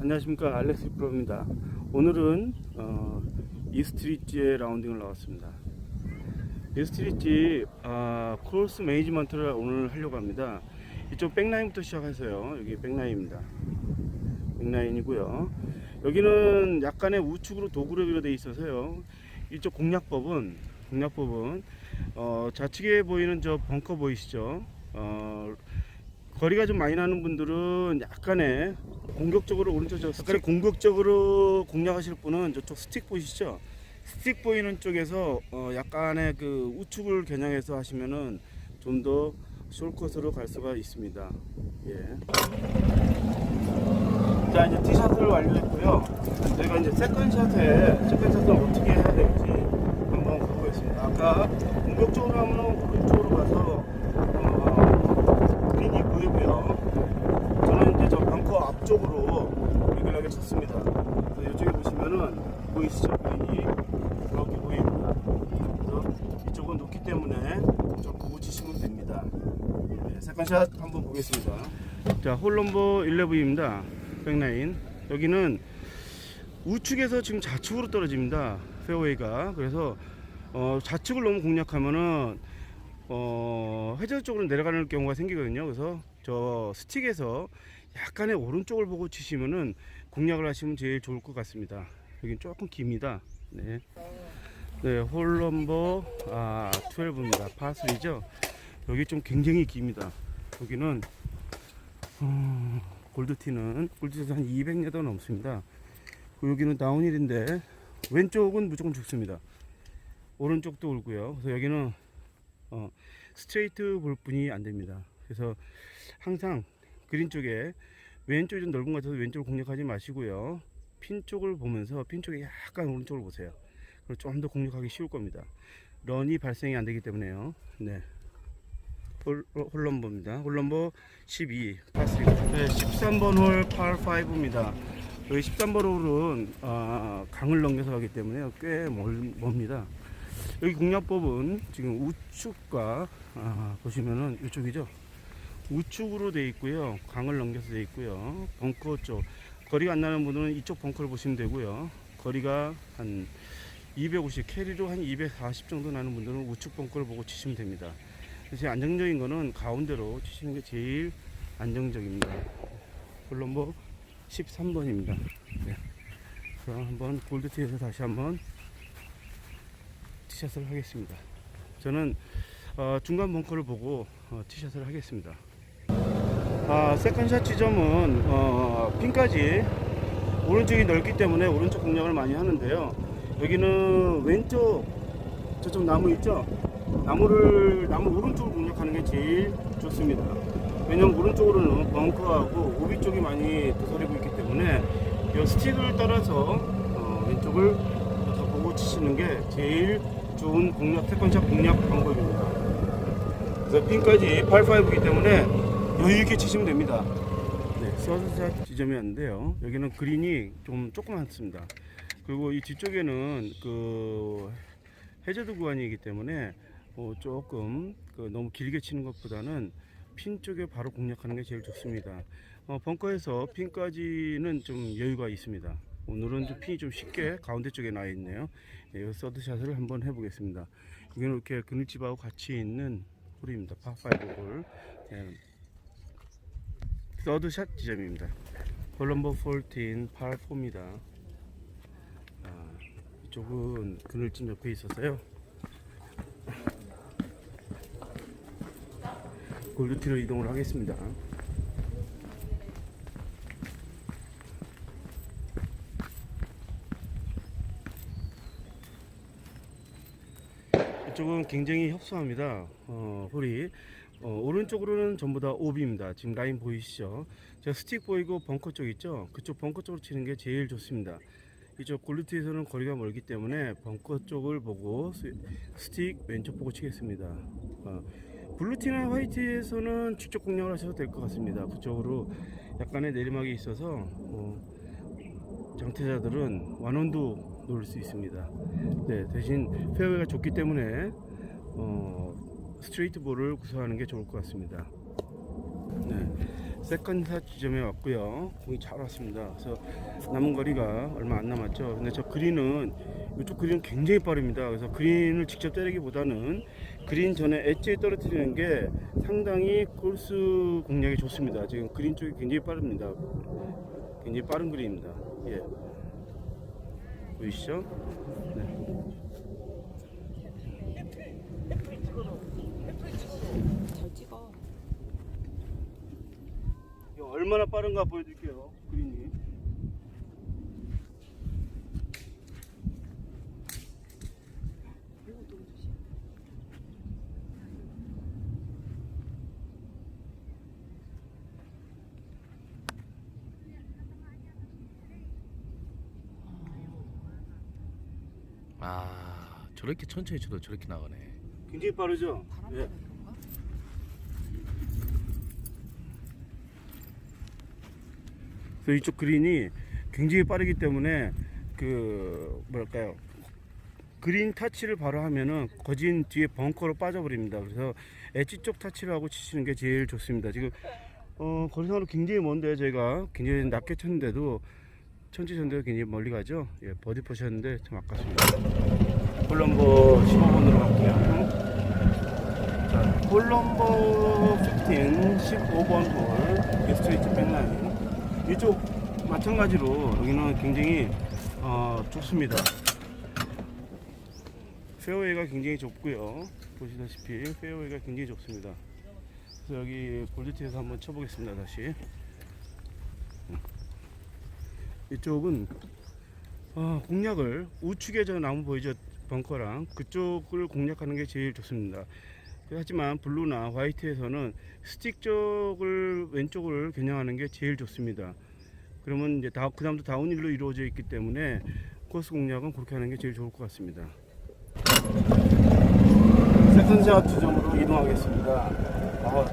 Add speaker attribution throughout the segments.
Speaker 1: 안녕하십니까 알렉스 프로입니다. 오늘은 어, 이스트리지의 라운딩을 나왔습니다. 이스트리지 아, 크로스 매니지먼트를 오늘 하려고 합니다. 이쪽 백라인부터 시작해서요. 여기 백라인입니다. 백라인이고요. 여기는 약간의 우측으로 도그레비로 되어 있어서요. 이쪽 공략법은 공략법은 어, 좌측에 보이는 저 벙커 보이시죠? 어, 거리가 좀 많이 나는 분들은 약간의 공격적으로 오른쪽 저 약간의 공격적으로 공략하실 분은 저쪽 스틱 보이시죠? 스틱 보이는 쪽에서 어 약간의 그 우측을 겨냥해서 하시면은 좀 더 숄컷으로 갈 수가 있습니다. 예. 자 이제 티샷을 완료했고요. 저희가 이제 세컨샷에 세컨샷을 어떻게 해야 될지 한번 보겠습니다. 아까 공격적으로 하면 오른쪽으로 가서 어, 그린이 보이고요. 저는 이제 저 벙커 앞쪽으로 레귤하게 쳤습니다. 이쪽에 보시면은 보이시죠? 그린이 이렇게 보입니다. 그래서 이쪽은 높기 때문에 좀 보고 치시면 됩니다. 네, 세컨샷 한번 보겠습니다. 자, 홀넘버 11입니다. 백라인. 여기는 우측에서 지금 좌측으로 떨어집니다. 페어웨이가. 그래서 어, 좌측을 너무 공략하면은 어, 회전 쪽으로 내려가는 경우가 생기거든요. 그래서 저 스틱에서 약간의 오른쪽을 보고 치시면은 공략을 하시면 제일 좋을 것 같습니다. 여긴 조금 깁니다. 네. 네, 홀 넘버 아, 12입니다. 파3죠. 여기 좀 굉장히 깁니다. 여기는 음, 골드티는 골드티에서 한 200야드 넘습니다. 여기는 다운힐인데 왼쪽은 무조건 죽습니다. 오른쪽도 울고요. 그래서 여기는 어, 스트레이트 볼 뿐이 안 됩니다. 그래서 항상 그린 쪽에 왼쪽이 좀 넓은 것 같아서 왼쪽을 공략하지 마시고요. 핀 쪽을 보면서 핀 쪽에 약간 오른쪽을 보세요. 그럼 좀 더 공략하기 쉬울 겁니다. 런이 발생이 안 되기 때문에요. 네. 홀, 홀넘버입니다. 홀넘버 12, 파3. 네, 13번 홀 par5입니다. 여기 13번 홀은 아, 강을 넘겨서 가기 때문에 꽤 멀, 멉니다. 여기 공략법은 지금 우측과 아, 보시면은 이쪽이죠. 우측으로 돼 있고요. 강을 넘겨서 돼 있고요. 벙커 쪽 거리가 안 나는 분들은 이쪽 벙커를 보시면 되고요. 거리가 한 250 캐리로 한 240 정도 나는 분들은 우측 벙커를 보고 치시면 됩니다. 그래서 안정적인 거는 가운데로 치시는 게 제일 안정적입니다. 물론 뭐 13번입니다. 네. 그럼 한번 골드티에서 다시 한번 티샷을 하겠습니다. 저는 어, 중간 벙커를 보고 어, 티샷을 하겠습니다. 아, 세컨샷 지점은 어, 핀까지 오른쪽이 넓기 때문에 오른쪽 공략을 많이 하는데요. 여기는 왼쪽 저쪽 나무 있죠? 나무를 나무 오른쪽을 공략하는 게 제일 좋습니다. 왜냐면 오른쪽으로는 벙커하고 오비 쪽이 많이 도사리고 있기 때문에 이 스틱을 따라서 어, 왼쪽을 더 보고 치시는 게 제일 좋은 공략 세컨샷 공략 방법입니다. 그래서 핀까지 85이기 때문에 여유 있게 치시면 됩니다. 네, 서드샷 지점이었는데요. 여기는 그린이 좀 조그맣습니다. 그리고 이 뒤쪽에는 그 해저드 구간이기 때문에 어, 조금 그 너무 길게 치는 것보다는 핀 쪽에 바로 공략하는 게 제일 좋습니다. 어, 벙커에서 핀까지는 좀 여유가 있습니다. 오늘은 좀 핀이 좀 쉽게 가운데 쪽에 나 있네요. 네, 이 서드샷을 한번 해보겠습니다. 여기는 이렇게 그늘집하고 같이 있는 홀입니다. 파5 홀. 네. 서드샷 지점입니다. 콜럼버 14 par4입니다. 아, 이쪽은 그늘집 옆에 있어서요. 골드티로 이동을 하겠습니다. 이쪽은 굉장히 협소합니다. 어, 홀이 어, 오른쪽으로는 전부 다 오비입니다. 지금 라인 보이시죠? 저 스틱 보이고 벙커 쪽 있죠? 그쪽 벙커 쪽으로 치는 게 제일 좋습니다. 이쪽 골드티에서는 거리가 멀기 때문에 벙커 쪽을 보고 스- 스틱 왼쪽 보고 치겠습니다. 어, 블루티나 화이트에서는 직접 공략을 하셔도 될 것 같습니다. 그쪽으로 약간의 내리막이 있어서 어, 장태자들은 완원도 놓을 수 있습니다. 네, 대신 페어웨이가 좁기 때문에 어, 스트레이트 볼을 구사하는 게 좋을 것 같습니다. 네, 세컨샷 지점에 왔고요. 공이 잘 왔습니다. 그래서 남은 거리가 얼마 안 남았죠. 근데 저 그린은 이쪽 그린은 굉장히 빠릅니다. 그래서 그린을 직접 때리기보다는 그린 전에 엣지에 떨어뜨리는 게 상당히 코스 공략이 좋습니다. 지금 그린 쪽이 굉장히 빠릅니다. 굉장히 빠른 그린입니다. 예. 보이시죠? 네.
Speaker 2: 잘 찍어.
Speaker 1: 이거 얼마나 빠른가 보여드릴게요. 그린이.
Speaker 3: 아 저렇게 천천히 쳐도 저렇게 나가네.
Speaker 1: 굉장히 빠르죠?
Speaker 2: 바람
Speaker 1: 예.
Speaker 2: 때문에 그런가?
Speaker 1: 그래서 이쪽 그린이 굉장히 빠르기 때문에 그 뭐랄까요 그린 타치를 바로 하면은 거진 뒤에 벙커로 빠져버립니다. 그래서 엣지 쪽 타치를 하고 치시는 게 제일 좋습니다. 지금 어 거리상으로 굉장히 먼데 저희가 굉장히 낮게 쳤는데도 천지 쳤는데도 굉장히 멀리 가죠. 예, 버디 포셨는데 좀 아깝습니다. 콜럼보 15번으로 갈게요. 자, 콜럼보 15, 15번 홀, 스트레이트 백라인. 이쪽 마찬가지로 여기는 굉장히 어, 좁습니다. 페어웨이가 굉장히 좁고요. 보시다시피 페어웨이가 굉장히 좁습니다. 그래서 여기 골드티에서 한번 쳐보겠습니다. 다시. 이쪽은 어, 공략을 우측에 저 나무 보이죠? 벙커랑 그쪽을 공략하는 게 제일 좋습니다. 하지만 블루나 화이트에서는 스틱 쪽을 왼쪽을 겨냥하는 게 제일 좋습니다. 그러면 이제 다 그 다음부터 다운힐로 이루어져 있기 때문에 코스 공략은 그렇게 하는 게 제일 좋을 것 같습니다. 세컨샷 지점으로 이동하겠습니다. 아,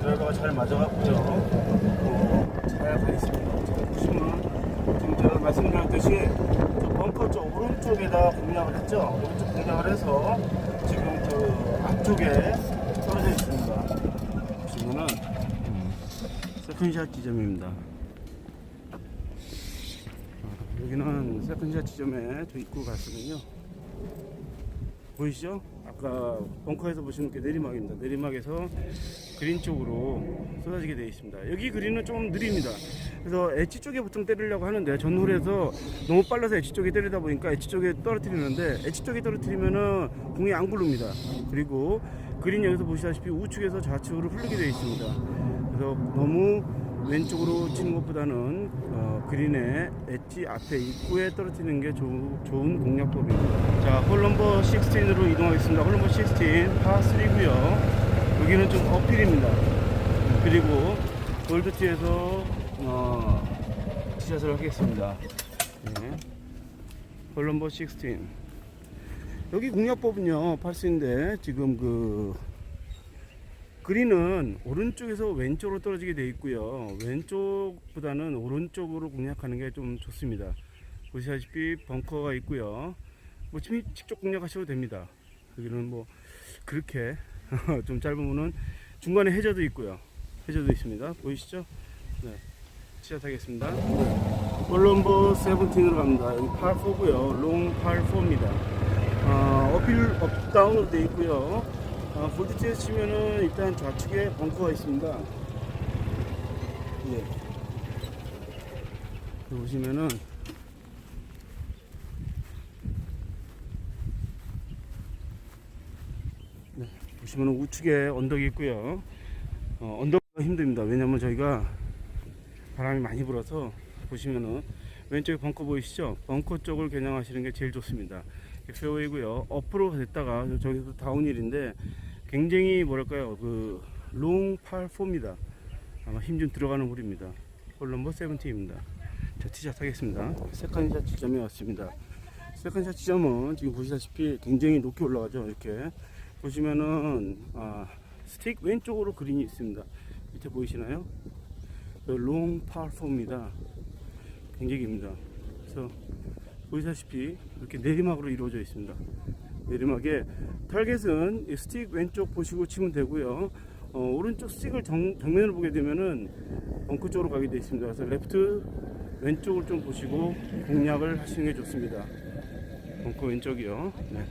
Speaker 1: 드라이버가 잘 맞아갔고요. 어, 잘 가 있습니다. 지금 보시면 지금 제가 말씀드렸듯이 저 벙커 쪽 오른쪽에다 공략을 했죠. 오른쪽 공략을 해서 지금 그 앞쪽에 떨어져 있습니다. 보시면은 세컨샷 지점입니다. 아, 여기는 세컨샷 지점에 저 입구 갔거든요. 보이시죠? 아까 벙커에서 보시는 게 내리막입니다. 내리막에서 그린 쪽으로 쏟아지게 되어 있습니다. 여기 그린은 좀 느립니다. 그래서 엣지 쪽에 보통 때리려고 하는데 전홀에서 너무 빨라서 엣지 쪽에 때리다 보니까 엣지 쪽에 떨어뜨리는데 엣지 쪽에 떨어뜨리면은 공이 안 굴릅니다. 그리고 그린 여기서 보시다시피 우측에서 좌측으로 흐르게 되어 있습니다. 그래서 너무 왼쪽으로 치는 것보다는 어, 그린의 엣지 앞에 입구에 떨어뜨리는 게 조, 좋은 공략법입니다. 자, 홀럼버 16으로 이동하겠습니다. 홀럼버 16, 파3고요. 여기는 좀 어필입니다. 그리고 골드티에서 어, 티샷을 하겠습니다. 네. 홀럼버 16. 여기 공략법은요, 팔스인데 지금 그 그린은 오른쪽에서 왼쪽으로 떨어지게 되어 있고요. 왼쪽보다는 오른쪽으로 공략하는 게 좀 좋습니다. 보시다시피 벙커가 있고요. 뭐 침- 직접 공략하셔도 됩니다. 여기는 뭐 그렇게 좀 짧으면은 중간에 해저도 있고요. 해저도 있습니다. 보이시죠? 네. 시작하겠습니다. 콜럼버 17으로 갑니다. 여기 팔4고요. 롱 팔4입니다. 어, 어필 업다운으로 되어 있고요. 아, 볼티지에 치면은 일단 좌측에 벙커가 있습니다. 예. 보시면은 네, 보시면은 우측에 언덕이 있고요. 어, 언덕가 힘듭니다. 왜냐면 저희가 바람이 많이 불어서 보시면은 왼쪽에 벙커 보이시죠? 벙커 쪽을 겨냥하시는 게 제일 좋습니다. 페어웨이고요. 업으로 됐다가 저기서 다운힐인데 굉장히 뭐랄까요 그롱 팔4입니다. 아마 힘 좀 들어가는 홀입니다. 홀 넘버 17입니다. 자 티샷 하겠습니다. 세컨샷 지점에 왔습니다. 세컨샷 지점은 지금 보시다시피 굉장히 높게 올라가죠. 이렇게 보시면은 아, 스틱 왼쪽으로 그린이 있습니다. 밑에 보이시나요? 롱 팔4입니다. 굉장히 깁니다. 그래서 보시다시피 이렇게 내리막으로 이루어져 있습니다. 내리막에 타겟은 이 스틱 왼쪽 보시고 치면 되고요. 어, 오른쪽 스틱을 정, 정면으로 보게 되면은 벙커 쪽으로 가게 되어 있습니다. 그래서 레프트 왼쪽을 좀 보시고 공략을 하시는 게 좋습니다. 벙커 왼쪽이요. 네.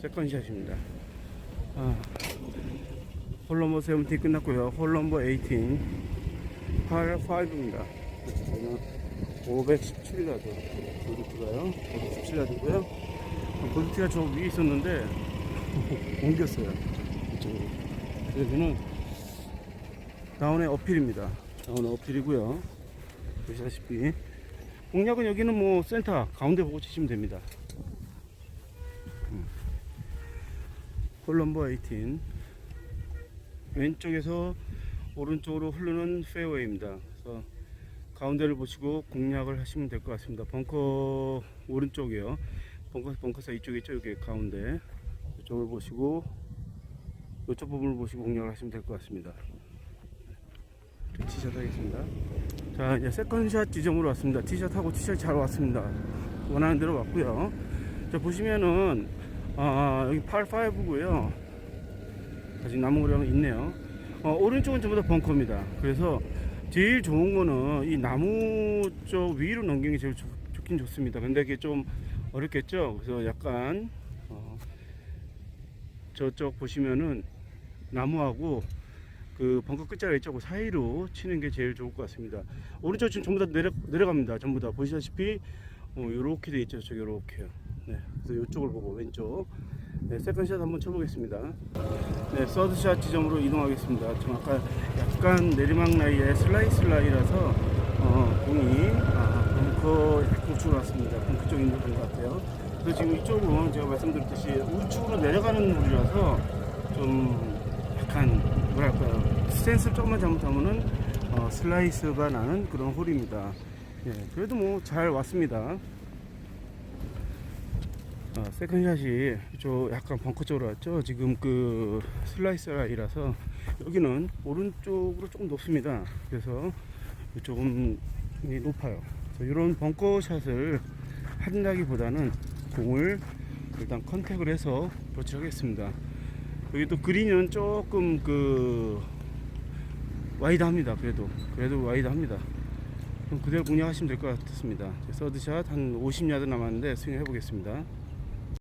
Speaker 1: 세컨샷입니다. 아, 홀 넘버 17 끝났고요. 홀 넘버 18 par 5입니다. 저는 517야드 볼트가요. 517야드고요. 볼트가 저 위에 있었는데 옮겼어요. 이쪽으로. 여기는 다운의 어필입니다. 다운의 어필이고요. 보시다시피 공략은 여기는 뭐 센터 가운데 보고 치시면 됩니다. 음. 홀 넘버 18 왼쪽에서 오른쪽으로 흐르는 페어웨이입니다. 그래서 가운데를 보시고 공략을 하시면 될 것 같습니다. 벙커 오른쪽이요. 벙커 벙커사 이쪽에. 여기 가운데 이쪽을 보시고 이쪽 부분을 보시고 공략을 하시면 될 것 같습니다. 티샷 하겠습니다. 자 이제 세컨샷 지점으로 왔습니다. 티샷 하고 티샷 잘 왔습니다. 원하는 대로 왔고요. 자 보시면은 아, 여기 8-5고요. 아직 거량은 있네요. 어, 오른쪽은 전부 다 벙커입니다. 그래서 제일 좋은 거는 이 나무 쪽 위로 넘기는 게 제일 좋, 좋긴 좋습니다. 근데 이게 좀 어렵겠죠. 그래서 약간 어, 저쪽 보시면은 나무하고 그 벙커 끝자리. 그 사이로 치는 게 제일 좋을 것 같습니다. 오른쪽 지금 전부 다 내려 내려갑니다. 전부 다 보시다시피 어, 요렇게 돼 있죠. 저기 요렇게요. 네, 그래서 이쪽을 보고 왼쪽. 네, 세컨샷 한번 쳐보겠습니다. 네, 서드샷 지점으로 이동하겠습니다. 좀 아까 약간 내리막 라이에 슬라이스 라이라서 어, 공이 아, 벙커 우측으로 왔습니다. 벙커 쪽인 것 같아요. 그래서 지금 이쪽으로 제가 말씀드렸듯이 우측으로 내려가는 물이라서 좀 약간 뭐랄까요 스탠스 조금만 잘못하면은 어, 슬라이스가 나는 그런 홀입니다. 예, 그래도 뭐 잘 왔습니다. 어, 세컨샷이 저 약간 벙커 쪽으로 왔죠. 지금 그 슬라이스 라이라서 여기는 오른쪽으로 조금 높습니다. 그래서 조금 높아요. 그래서 이런 벙커 샷을 한다기보다는 공을 일단 컨택을 해서 도치하겠습니다. 여기 또 그린은 조금 그 와이드합니다. 그래도 그래도 와이드합니다. 그럼 그대로 공략하시면 될 것 같습니다. 서드샷 한 50야드 남았는데 스윙 해 보겠습니다.